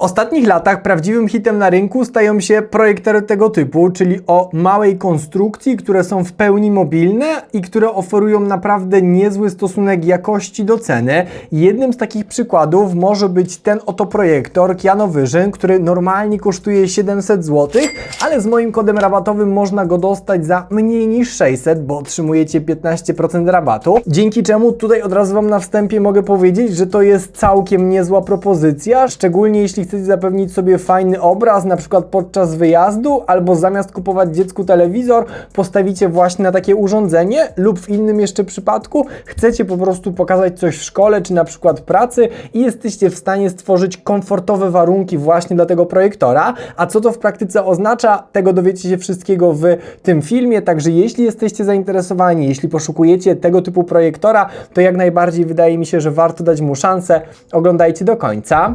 W ostatnich latach prawdziwym hitem na rynku stają się projektory tego typu, czyli o małej konstrukcji, które są w pełni mobilne i które oferują naprawdę niezły stosunek jakości do ceny. Jednym z takich przykładów może być ten oto projektor Kianovision, który normalnie kosztuje 700 zł, ale z moim kodem rabatowym można go dostać za mniej niż 600, bo otrzymujecie 15% rabatu. Dzięki czemu tutaj od razu Wam na wstępie mogę powiedzieć, że to jest całkiem niezła propozycja, szczególnie jeśli chcecie zapewnić sobie fajny obraz, na przykład podczas wyjazdu, albo zamiast kupować dziecku telewizor, postawicie właśnie na takie urządzenie, lub w innym jeszcze przypadku chcecie po prostu pokazać coś w szkole, czy na przykład pracy i jesteście w stanie stworzyć komfortowe warunki właśnie dla tego projektora. A co to w praktyce oznacza, tego dowiecie się wszystkiego w tym filmie, także jeśli jesteście zainteresowani, jeśli poszukujecie tego typu projektora, to jak najbardziej wydaje mi się, że warto dać mu szansę. Oglądajcie do końca.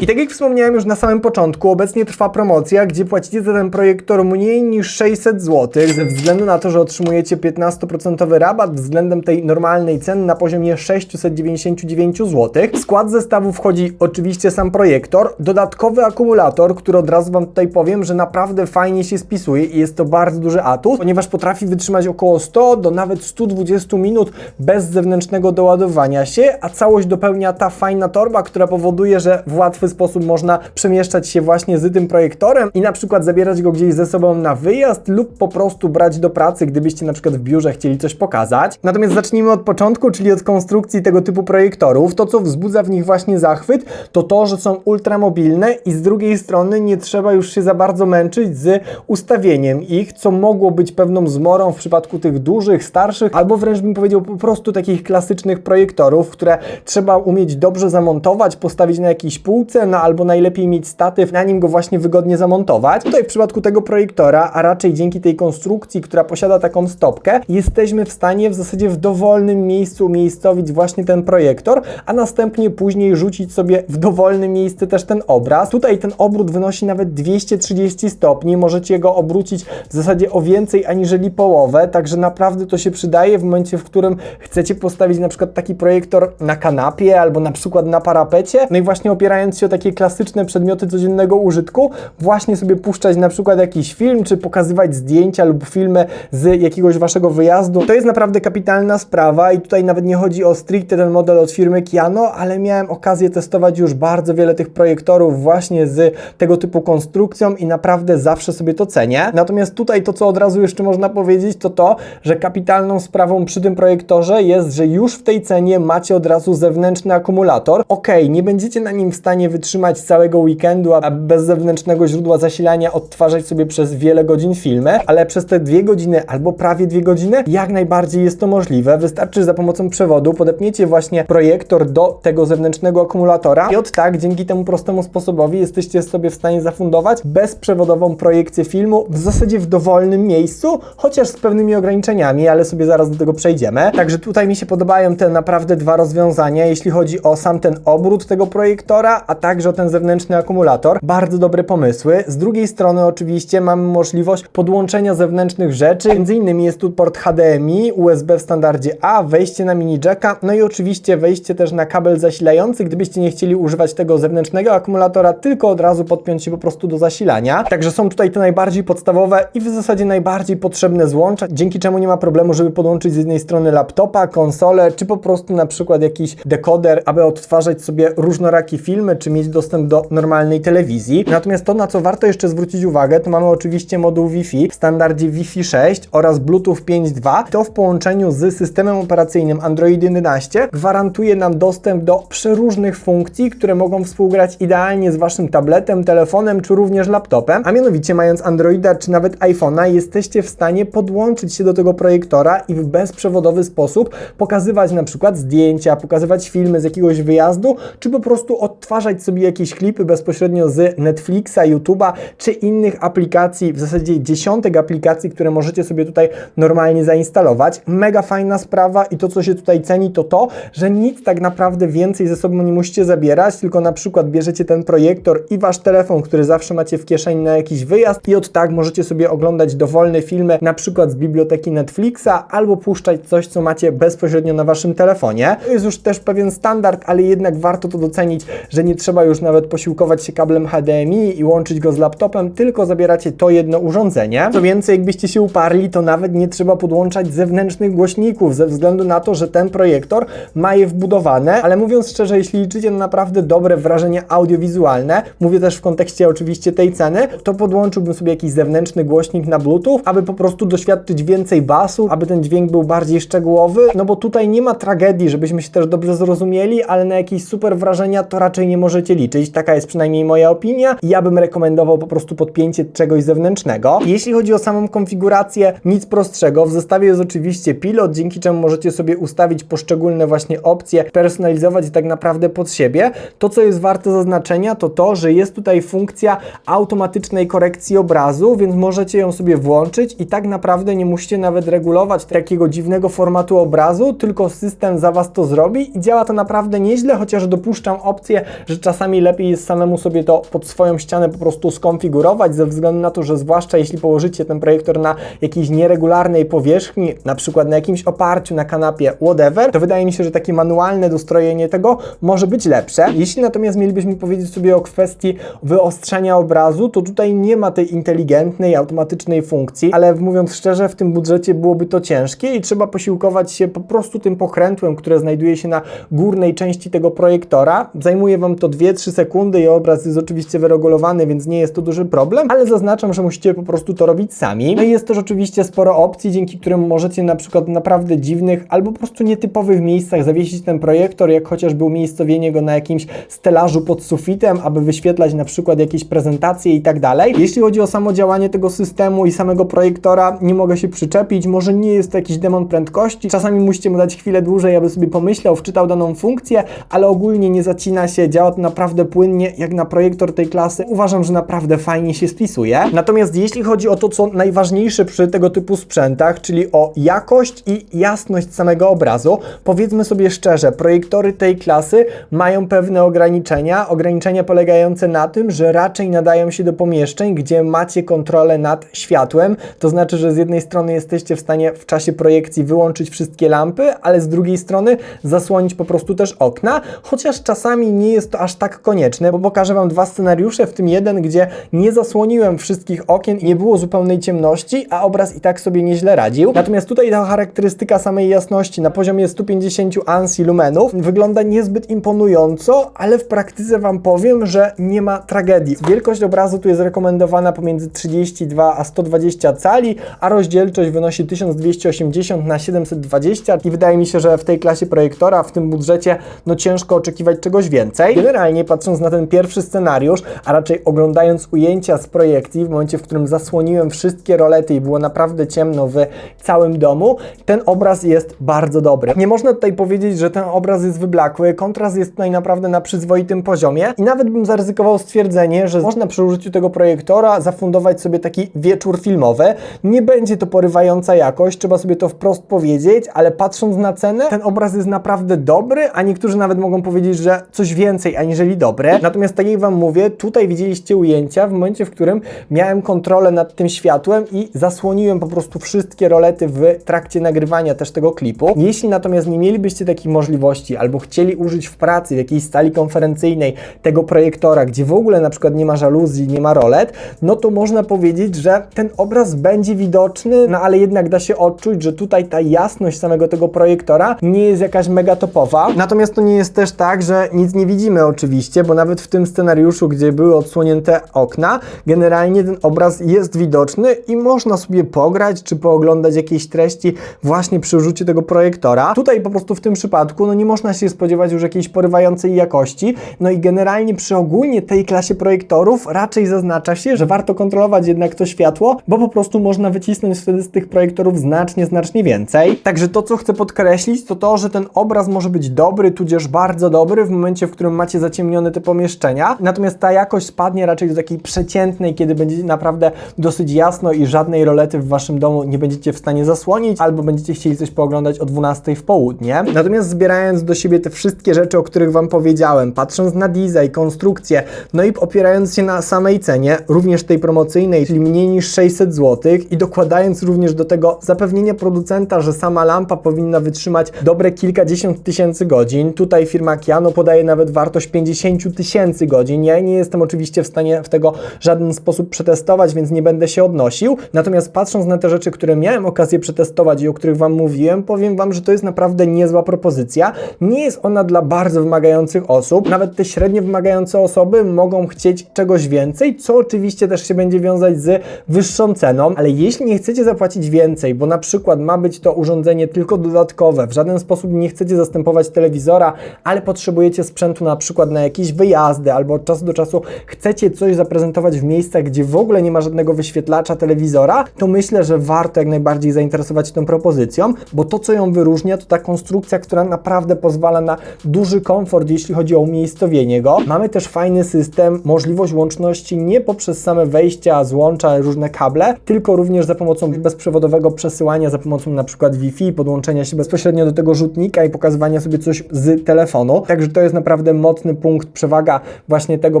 I tak jak wspomniałem już na samym początku, obecnie trwa promocja, gdzie płacicie za ten projektor mniej niż 600 zł, ze względu na to, że otrzymujecie 15% rabat względem tej normalnej ceny na poziomie 699 zł. W skład zestawu wchodzi oczywiście sam projektor, dodatkowy akumulator, który od razu Wam tutaj powiem, że naprawdę fajnie się spisuje i jest to bardzo duży atut, ponieważ potrafi wytrzymać około 100 do nawet 120 minut bez zewnętrznego doładowania się, a całość dopełnia ta fajna torba, która powoduje, że w łatwy sposób można przemieszczać się właśnie z tym projektorem i na przykład zabierać go gdzieś ze sobą na wyjazd lub po prostu brać do pracy, gdybyście na przykład w biurze chcieli coś pokazać. Natomiast zacznijmy od początku, czyli od konstrukcji tego typu projektorów. To, co wzbudza w nich właśnie zachwyt, to to, że są ultramobilne i z drugiej strony nie trzeba już się za bardzo męczyć z ustawieniem ich, co mogło być pewną zmorą w przypadku tych dużych, starszych, albo wręcz bym powiedział po prostu takich klasycznych projektorów, które trzeba umieć dobrze zamontować, postawić na jakiejś półce, no albo najlepiej mieć statyw, na nim go właśnie wygodnie zamontować. Tutaj w przypadku tego projektora, a raczej dzięki tej konstrukcji, która posiada taką stopkę, jesteśmy w stanie w zasadzie w dowolnym miejscu umiejscowić właśnie ten projektor, a następnie później rzucić sobie w dowolne miejsce też ten obraz. Tutaj ten obrót wynosi nawet 230 stopni, możecie go obrócić w zasadzie o więcej aniżeli połowę, także naprawdę to się przydaje w momencie, w którym chcecie postawić na przykład taki projektor na kanapie albo na przykład na parapecie, no i właśnie opierając się takie klasyczne przedmioty codziennego użytku, właśnie sobie puszczać na przykład jakiś film, czy pokazywać zdjęcia lub filmy z jakiegoś waszego wyjazdu. To jest naprawdę kapitalna sprawa i tutaj nawet nie chodzi o stricte ten model od firmy Kiano, ale miałem okazję testować już bardzo wiele tych projektorów właśnie z tego typu konstrukcją i naprawdę zawsze sobie to cenię. Natomiast tutaj to, co od razu jeszcze można powiedzieć, to to, że kapitalną sprawą przy tym projektorze jest, że już w tej cenie macie od razu zewnętrzny akumulator. Ok, nie będziecie na nim w stanie wytrzymać całego weekendu, a bez zewnętrznego źródła zasilania odtwarzać sobie przez wiele godzin filmy, ale przez te dwie godziny albo prawie dwie godziny jak najbardziej jest to możliwe. Wystarczy, za pomocą przewodu podepniecie właśnie projektor do tego zewnętrznego akumulatora i od tak, dzięki temu prostemu sposobowi jesteście sobie w stanie zafundować bezprzewodową projekcję filmu w zasadzie w dowolnym miejscu, chociaż z pewnymi ograniczeniami, ale sobie zaraz do tego przejdziemy. Także tutaj mi się podobają te naprawdę dwa rozwiązania, jeśli chodzi o sam ten obrót tego projektora, a także ten zewnętrzny akumulator. Bardzo dobre pomysły. Z drugiej strony oczywiście mamy możliwość podłączenia zewnętrznych rzeczy. Między innymi jest tu port HDMI, USB w standardzie A, wejście na mini jacka, no i oczywiście wejście też na kabel zasilający, gdybyście nie chcieli używać tego zewnętrznego akumulatora, tylko od razu podpiąć się po prostu do zasilania. Także są tutaj te najbardziej podstawowe i w zasadzie najbardziej potrzebne złącza, dzięki czemu nie ma problemu, żeby podłączyć z jednej strony laptopa, konsolę, czy po prostu na przykład jakiś dekoder, aby odtwarzać sobie różnorakie filmy, czy mieć dostęp do normalnej telewizji. Natomiast to, na co warto jeszcze zwrócić uwagę, to mamy oczywiście moduł Wi-Fi w standardzie Wi-Fi 6 oraz Bluetooth 5.2. To w połączeniu z systemem operacyjnym Android 11 gwarantuje nam dostęp do przeróżnych funkcji, które mogą współgrać idealnie z Waszym tabletem, telefonem czy również laptopem. A mianowicie mając Androida czy nawet iPhone'a jesteście w stanie podłączyć się do tego projektora i w bezprzewodowy sposób pokazywać na przykład zdjęcia, pokazywać filmy z jakiegoś wyjazdu, czy po prostu odtwarzać sobie jakieś klipy bezpośrednio z Netflixa, YouTube'a czy innych aplikacji, w zasadzie dziesiątek aplikacji, które możecie sobie tutaj normalnie zainstalować. Mega fajna sprawa i to, co się tutaj ceni, to to, że nic tak naprawdę więcej ze sobą nie musicie zabierać, tylko na przykład bierzecie ten projektor i wasz telefon, który zawsze macie w kieszeni na jakiś wyjazd i od tak możecie sobie oglądać dowolne filmy, na przykład z biblioteki Netflixa, albo puszczać coś, co macie bezpośrednio na waszym telefonie. To jest już też pewien standard, ale jednak warto to docenić, że nie trzeba trzeba już nawet posiłkować się kablem HDMI i łączyć go z laptopem, tylko zabieracie to jedno urządzenie. Co więcej, jakbyście się uparli, to nawet nie trzeba podłączać zewnętrznych głośników, ze względu na to, że ten projektor ma je wbudowane, ale mówiąc szczerze, jeśli liczycie na naprawdę dobre wrażenie audiowizualne, mówię też w kontekście oczywiście tej ceny, to podłączyłbym sobie jakiś zewnętrzny głośnik na Bluetooth, aby po prostu doświadczyć więcej basu, aby ten dźwięk był bardziej szczegółowy, no bo tutaj nie ma tragedii, żebyśmy się też dobrze zrozumieli, ale na jakieś super wrażenia to raczej nie możecie liczyć. Taka jest przynajmniej moja opinia. Ja bym rekomendował po prostu podpięcie czegoś zewnętrznego. Jeśli chodzi o samą konfigurację, nic prostszego. W zestawie jest oczywiście pilot, dzięki czemu możecie sobie ustawić poszczególne właśnie opcje, personalizować tak naprawdę pod siebie. To, co jest warte zaznaczenia, to to, że jest tutaj funkcja automatycznej korekcji obrazu, więc możecie ją sobie włączyć i tak naprawdę nie musicie nawet regulować takiego dziwnego formatu obrazu, tylko system za Was to zrobi i działa to naprawdę nieźle, chociaż dopuszczam opcję, że czasami lepiej jest samemu sobie to pod swoją ścianę po prostu skonfigurować, ze względu na to, że zwłaszcza jeśli położycie ten projektor na jakiejś nieregularnej powierzchni, na przykład na jakimś oparciu, na kanapie, whatever, to wydaje mi się, że takie manualne dostrojenie tego może być lepsze. Jeśli natomiast mielibyśmy powiedzieć sobie o kwestii wyostrzenia obrazu, to tutaj nie ma tej inteligentnej, automatycznej funkcji, ale mówiąc szczerze, w tym budżecie byłoby to ciężkie i trzeba posiłkować się po prostu tym pokrętłem, które znajduje się na górnej części tego projektora. Zajmuje Wam to 2-3 sekundy i obraz jest oczywiście wyregulowany, więc nie jest to duży problem, ale zaznaczam, że musicie po prostu to robić sami. No i jest też oczywiście sporo opcji, dzięki którym możecie na przykład naprawdę dziwnych albo po prostu nietypowych miejscach zawiesić ten projektor, jak chociażby umiejscowienie go na jakimś stelażu pod sufitem, aby wyświetlać na przykład jakieś prezentacje i tak dalej. Jeśli chodzi o samo działanie tego systemu i samego projektora, nie mogę się przyczepić, może nie jest to jakiś demon prędkości, czasami musicie mu dać chwilę dłużej, aby sobie pomyślał, wczytał daną funkcję, ale ogólnie nie zacina się, działa to naprawdę płynnie, jak na projektor tej klasy. Uważam, że naprawdę fajnie się spisuje. Natomiast jeśli chodzi o to, co najważniejsze przy tego typu sprzętach, czyli o jakość i jasność samego obrazu, powiedzmy sobie szczerze, projektory tej klasy mają pewne ograniczenia, ograniczenia polegające na tym, że raczej nadają się do pomieszczeń, gdzie macie kontrolę nad światłem, to znaczy, że z jednej strony jesteście w stanie w czasie projekcji wyłączyć wszystkie lampy, ale z drugiej strony zasłonić po prostu też okna, chociaż czasami nie jest to aż tak konieczne, bo pokażę Wam dwa scenariusze, w tym jeden, gdzie nie zasłoniłem wszystkich okien i nie było zupełnej ciemności, a obraz i tak sobie nieźle radził. Natomiast tutaj ta charakterystyka samej jasności na poziomie 150 ANSI lumenów wygląda niezbyt imponująco, ale w praktyce Wam powiem, że nie ma tragedii. Wielkość obrazu tu jest rekomendowana pomiędzy 32 a 120 cali, a rozdzielczość wynosi 1280 na 720 i wydaje mi się, że w tej klasie projektora, w tym budżecie, no ciężko oczekiwać czegoś więcej. Generalnie patrząc na ten pierwszy scenariusz, a raczej oglądając ujęcia z projekcji, w momencie, w którym zasłoniłem wszystkie rolety i było naprawdę ciemno w całym domu, ten obraz jest bardzo dobry. Nie można tutaj powiedzieć, że ten obraz jest wyblakły, kontrast jest tutaj naprawdę na przyzwoitym poziomie i nawet bym zaryzykował stwierdzenie, że można przy użyciu tego projektora zafundować sobie taki wieczór filmowy. Nie będzie to porywająca jakość, trzeba sobie to wprost powiedzieć, ale patrząc na cenę, ten obraz jest naprawdę dobry, a niektórzy nawet mogą powiedzieć, że coś więcej aniżeli dobre. Natomiast tak jak Wam mówię, tutaj widzieliście ujęcia w momencie, w którym miałem kontrolę nad tym światłem i zasłoniłem po prostu wszystkie rolety w trakcie nagrywania też tego klipu. Jeśli natomiast nie mielibyście takiej możliwości albo chcieli użyć w pracy, w jakiejś sali konferencyjnej tego projektora, gdzie w ogóle na przykład nie ma żaluzji, nie ma rolet, no to można powiedzieć, że ten obraz będzie widoczny, no ale jednak da się odczuć, że tutaj ta jasność samego tego projektora nie jest jakaś mega topowa. Natomiast to nie jest też tak, że nic nie widzimy oczywiście, bo nawet w tym scenariuszu, gdzie były odsłonięte okna, generalnie ten obraz jest widoczny i można sobie pograć czy pooglądać jakieś treści właśnie przy użyciu tego projektora. Tutaj po prostu w tym przypadku no nie można się spodziewać już jakiejś porywającej jakości, no i generalnie przy ogólnie tej klasie projektorów raczej zaznacza się, że warto kontrolować jednak to światło, bo po prostu można wycisnąć wtedy z tych projektorów znacznie, znacznie więcej. Także to, co chcę podkreślić, to to, że ten obraz może być dobry, tudzież bardzo dobry w momencie, w którym macie zaciemnione te pomieszczenia, natomiast ta jakość spadnie raczej do takiej przeciętnej, kiedy będzie naprawdę dosyć jasno i żadnej rolety w Waszym domu nie będziecie w stanie zasłonić, albo będziecie chcieli coś pooglądać o 12 w południe. Natomiast zbierając do siebie te wszystkie rzeczy, o których Wam powiedziałem, patrząc na design, konstrukcję, no i opierając się na samej cenie, również tej promocyjnej, czyli mniej niż 600 zł i dokładając również do tego zapewnienie producenta, że sama lampa powinna wytrzymać dobre kilkadziesiąt tysięcy godzin. Tutaj firma Kiano podaje nawet wartość 50 tysięcy godzin. Ja nie jestem oczywiście w stanie w tego żaden sposób przetestować, więc nie będę się odnosił. Natomiast patrząc na te rzeczy, które miałem okazję przetestować i o których Wam mówiłem, powiem Wam, że to jest naprawdę niezła propozycja. Nie jest ona dla bardzo wymagających osób. Nawet te średnio wymagające osoby mogą chcieć czegoś więcej, co oczywiście też się będzie wiązać z wyższą ceną, ale jeśli nie chcecie zapłacić więcej, bo na przykład ma być to urządzenie tylko dodatkowe, w żaden sposób nie chcecie zastępować telewizora, ale potrzebujecie sprzętu na przykład na jakieś wyjazdy albo od czasu do czasu chcecie coś zaprezentować w miejscach, gdzie w ogóle nie ma żadnego wyświetlacza telewizora, to myślę, że warto jak najbardziej zainteresować się tą propozycją, bo to co ją wyróżnia to ta konstrukcja, która naprawdę pozwala na duży komfort, jeśli chodzi o umiejscowienie go. Mamy też fajny system, możliwość łączności nie poprzez same wejścia, złącza, różne kable, tylko również za pomocą bezprzewodowego przesyłania, za pomocą na przykład Wi-Fi, podłączenia się bezpośrednio do tego rzutnika i pokazywania sobie coś z telefonu. Także to jest naprawdę mocny punkt, przewaga właśnie tego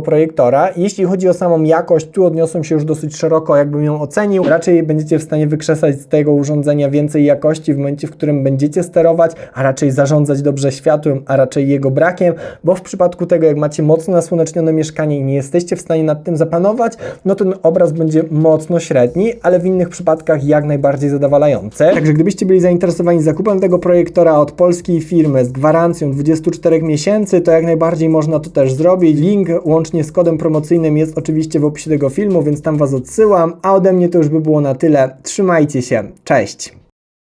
projektora. Jeśli chodzi o samą jakość, tu odniosłem się już dosyć szeroko, jakbym ją ocenił. Raczej będziecie w stanie wykrzesać z tego urządzenia więcej jakości w momencie, w którym będziecie sterować, a raczej zarządzać dobrze światłem, a raczej jego brakiem, bo w przypadku tego, jak macie mocno nasłonecznione mieszkanie i nie jesteście w stanie nad tym zapanować, no ten obraz będzie mocno średni, ale w innych przypadkach jak najbardziej zadowalający. Także gdybyście byli zainteresowani zakupem tego projektora od polskiej firmy z gwarancją 24 miesięcy, to jak najbardziej można to też zrobić. Link łącznie z kodem promocyjnym jest oczywiście w opisie tego filmu, więc tam Was odsyłam. A ode mnie to już by było na tyle. Trzymajcie się. Cześć!